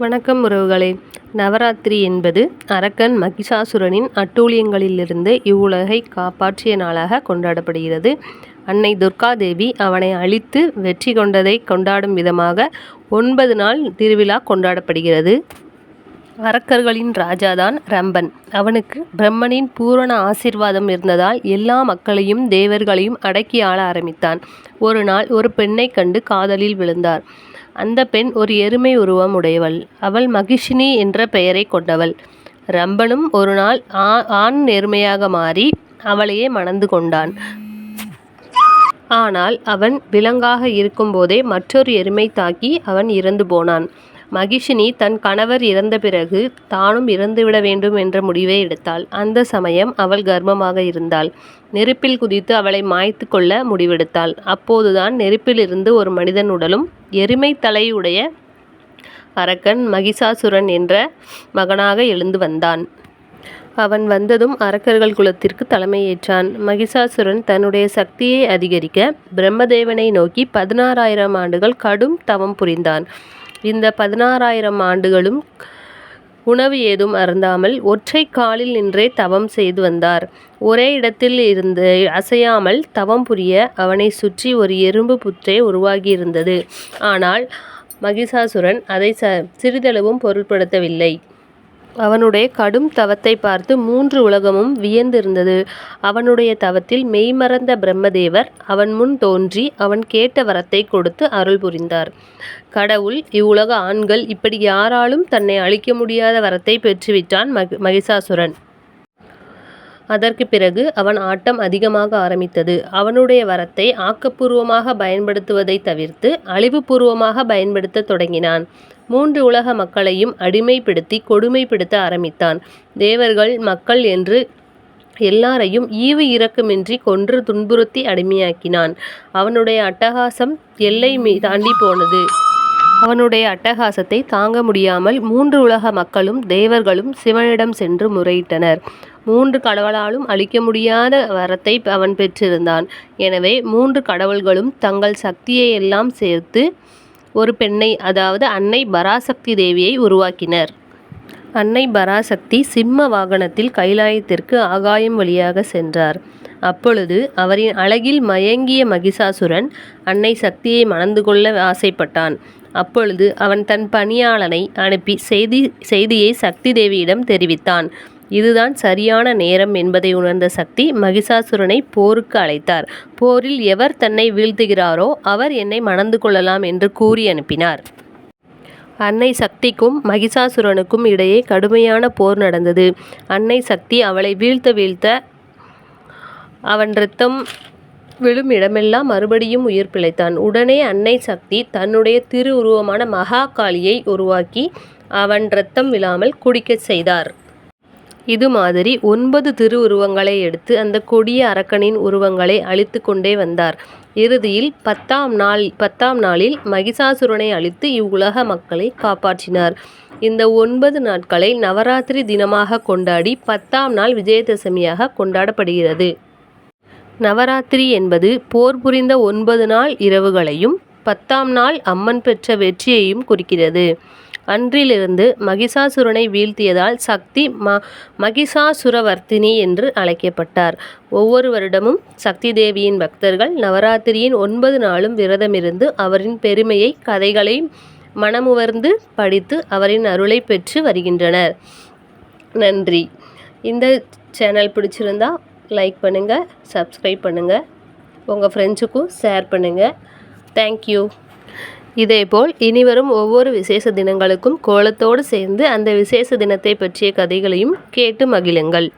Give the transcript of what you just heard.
வணக்கம் உறவுகளே. நவராத்திரி என்பது அரக்கன் மகிஷாசுரனின் அட்டூழியங்களிலிருந்து இவ்வுலகை காப்பாற்றிய நாளாக கொண்டாடப்படுகிறது. அன்னை துர்கா தேவி அவனை அழித்து வெற்றி கொண்டதை கொண்டாடும் விதமாக ஒன்பது நாள் திருவிழா கொண்டாடப்படுகிறது. அரக்கர்களின் ராஜாதான் ரம்பன். அவனுக்கு பிரம்மனின் பூரண ஆசிர்வாதம் இருந்ததால் எல்லா மக்களையும் தேவர்களையும் அடக்கி ஆள ஆரம்பித்தான். ஒரு நாள் ஒரு பெண்ணை கண்டு காதலில் விழுந்தார். அந்த பெண் ஒரு எருமை உருவம் உடையவள். அவள் மகிஷினி என்ற பெயரை கொண்டவள். ரம்பனும் ஒரு நாள் ஆண் எருமையாக மாறி அவளையே மணந்து கொண்டான். ஆனால் அவன் விலங்காக இருக்கும்போதே மற்றொரு எருமை தாக்கி அவன் இறந்து போனான். மகிஷினி தன் கணவர் இறந்த பிறகு தானும் இறந்துவிட வேண்டும் என்ற முடிவை எடுத்தாள். அந்த சமயம் அவள் கர்ப்பமாக இருந்தாள். நெருப்பில் குதித்து அவளை மாய்த்து கொள்ள முடிவெடுத்தாள். அப்போதுதான் நெருப்பிலிருந்து ஒரு மனிதன் உடலும் எருமை தலையுடைய அரக்கன் மகிஷாசுரன் என்ற மகனாக எழுந்து வந்தான். அவன் வந்ததும் அரக்கர்கள் குலத்திற்கு தலைமையேற்றான். மகிஷாசுரன் தன்னுடைய சக்தியை அதிகரிக்க பிரம்மதேவனை நோக்கி பதினாறாயிரம் ஆண்டுகள் கடும் தவம் புரிந்தான். இந்த பதினாறாயிரம் ஆண்டுகளும் உணவு ஏதும் அருந்தாமல் ஒற்றை காலில் நின்றே தவம் செய்து வந்தார். ஒரே இடத்தில் இருந்து அசையாமல் தவம் புரிய அவனை சுற்றி ஒரு எறும்பு புற்றே உருவாகியிருந்தது. ஆனால் மகிஷாசுரன் அதை ச சிறிதளவும் பொருட்படுத்தவில்லை. அவனுடைய கடும் தவத்தை பார்த்து மூன்று உலகமும் வியந்திருந்தது. அவனுடைய தவத்தில் மெய்மறந்த பிரம்மதேவர் அவன் முன் தோன்றி அவன் கேட்ட வரத்தை கொடுத்து அருள் புரிந்தார். கடவுள் இவ்வுலக ஆண்கள் இப்படி யாராலும் தன்னை அழிக்க முடியாத வரத்தை பெற்றுவிட்டான் மகி மகிஷாசுரன். அதற்கு பிறகு அவன் ஆட்டம் அதிகமாக ஆரம்பித்தது. அவனுடைய வரத்தை ஆக்கப்பூர்வமாக பயன்படுத்துவதை தவிர்த்து அழிவுபூர்வமாக பயன்படுத்த தொடங்கினான். மூன்று உலக மக்களையும் அடிமைப்படுத்தி கொடுமைப்படுத்த ஆரம்பித்தான். தேவர்கள் மக்கள் என்று எல்லாரையும் ஈவு இரக்கமின்றி கொன்று துன்புறுத்தி அடிமையாக்கினான். அவனுடைய அட்டகாசம் எல்லை மீ தாண்டி போனது. அவனுடைய அட்டகாசத்தை தாங்க முடியாமல் மூன்று உலக மக்களும் தேவர்களும் சிவனிடம் சென்று முறையிட்டனர். மூன்று கடவுளாலும் அழிக்க முடியாத வரத்தை அவன் பெற்றிருந்தான். எனவே மூன்று கடவுள்களும் தங்கள் சக்தியை எல்லாம் சேர்த்து ஒரு பெண்ணை அதாவது அன்னை பராசக்தி தேவியை உருவாக்கினர். அன்னை பராசக்தி சிம்ம வாகனத்தில் கைலாயத்திற்கு ஆகாயம் வழியாக சென்றார். அப்பொழுது அவரின் அழகில் மயங்கிய மகிஷாசுரன் அன்னை சக்தியை மணந்து கொள்ள ஆசைப்பட்டான். அப்பொழுது அவன் தன் பணியாளனை அனுப்பி செய்தி செய்தியை சக்தி தேவியிடம் தெரிவித்தான். இதுதான் சரியான நேரம் என்பதை உணர்ந்த சக்தி மகிஷாசுரனை போருக்கு அழைத்தார். போரில் எவர் தன்னை வீழ்த்துகிறாரோ அவர் என்னை மணந்து கொள்ளலாம் என்று கூறி அனுப்பினார். அன்னை சக்திக்கும் மகிஷாசுரனுக்கும் இடையே கடுமையான போர் நடந்தது. அன்னை சக்தி அவளை வீழ்த்த வீழ்த்த அவன் ரத்தம் விழும் இடமெல்லாம் மறுபடியும் உயிர் பிழைத்தான். உடனே அன்னை சக்தி தன்னுடைய திரு உருவமான மகாகாளியை உருவாக்கி அவன் ரத்தம் விழாமல் குடிக்கச் செய்தார். இது மாதிரி ஒன்பது திரு உருவங்களை எடுத்து அந்த கொடிய அரக்கனின் உருவங்களை அழித்து கொண்டே வந்தார். இறுதியில் பத்தாம் நாள் பத்தாம் நாளில் மகிஷாசுரனை அழித்து இவ்வுலக மக்களை காப்பாற்றினார். இந்த ஒன்பது நாட்களை நவராத்திரி தினமாக கொண்டாடி பத்தாம் நாள் விஜயதசமியாக கொண்டாடப்படுகிறது. நவராத்திரி என்பது போர் புரிந்த ஒன்பது நாள் இரவுகளையும் பத்தாம் நாள் அம்மன் பெற்ற வெற்றியையும் குறிக்கிறது. அன்றிலிருந்து மகிஷாசுரனை வீழ்த்தியதால் சக்தி ம மகிஷாசுரவர்த்தினி என்று அழைக்கப்பட்டார். ஒவ்வொரு வருடமும் சக்தி தேவியின் பக்தர்கள் நவராத்திரியின் ஒன்பது நாளும் விரதமிருந்து அவரின் பெருமையை கதைகளை மனமுவர்ந்து படித்து அவரின் அருளை பெற்று வருகின்றனர். நன்றி. இந்த சேனல் பிடிச்சிருந்தா லைக் பண்ணுங்கள் சப்ஸ்கிரைப் பண்ணுங்கள் உங்கள் ஃப்ரெண்ட்ஸுக்கும் ஷேர் பண்ணுங்கள் தேங்க்யூ இதேபோல் இனிவரும் ஒவ்வொரு விசேஷ தினங்களுக்கும் கோலத்தோடு சேர்ந்து அந்த விசேஷ தினத்தை பற்றிய கதைகளையும் கேட்டு மகிழுங்கள்.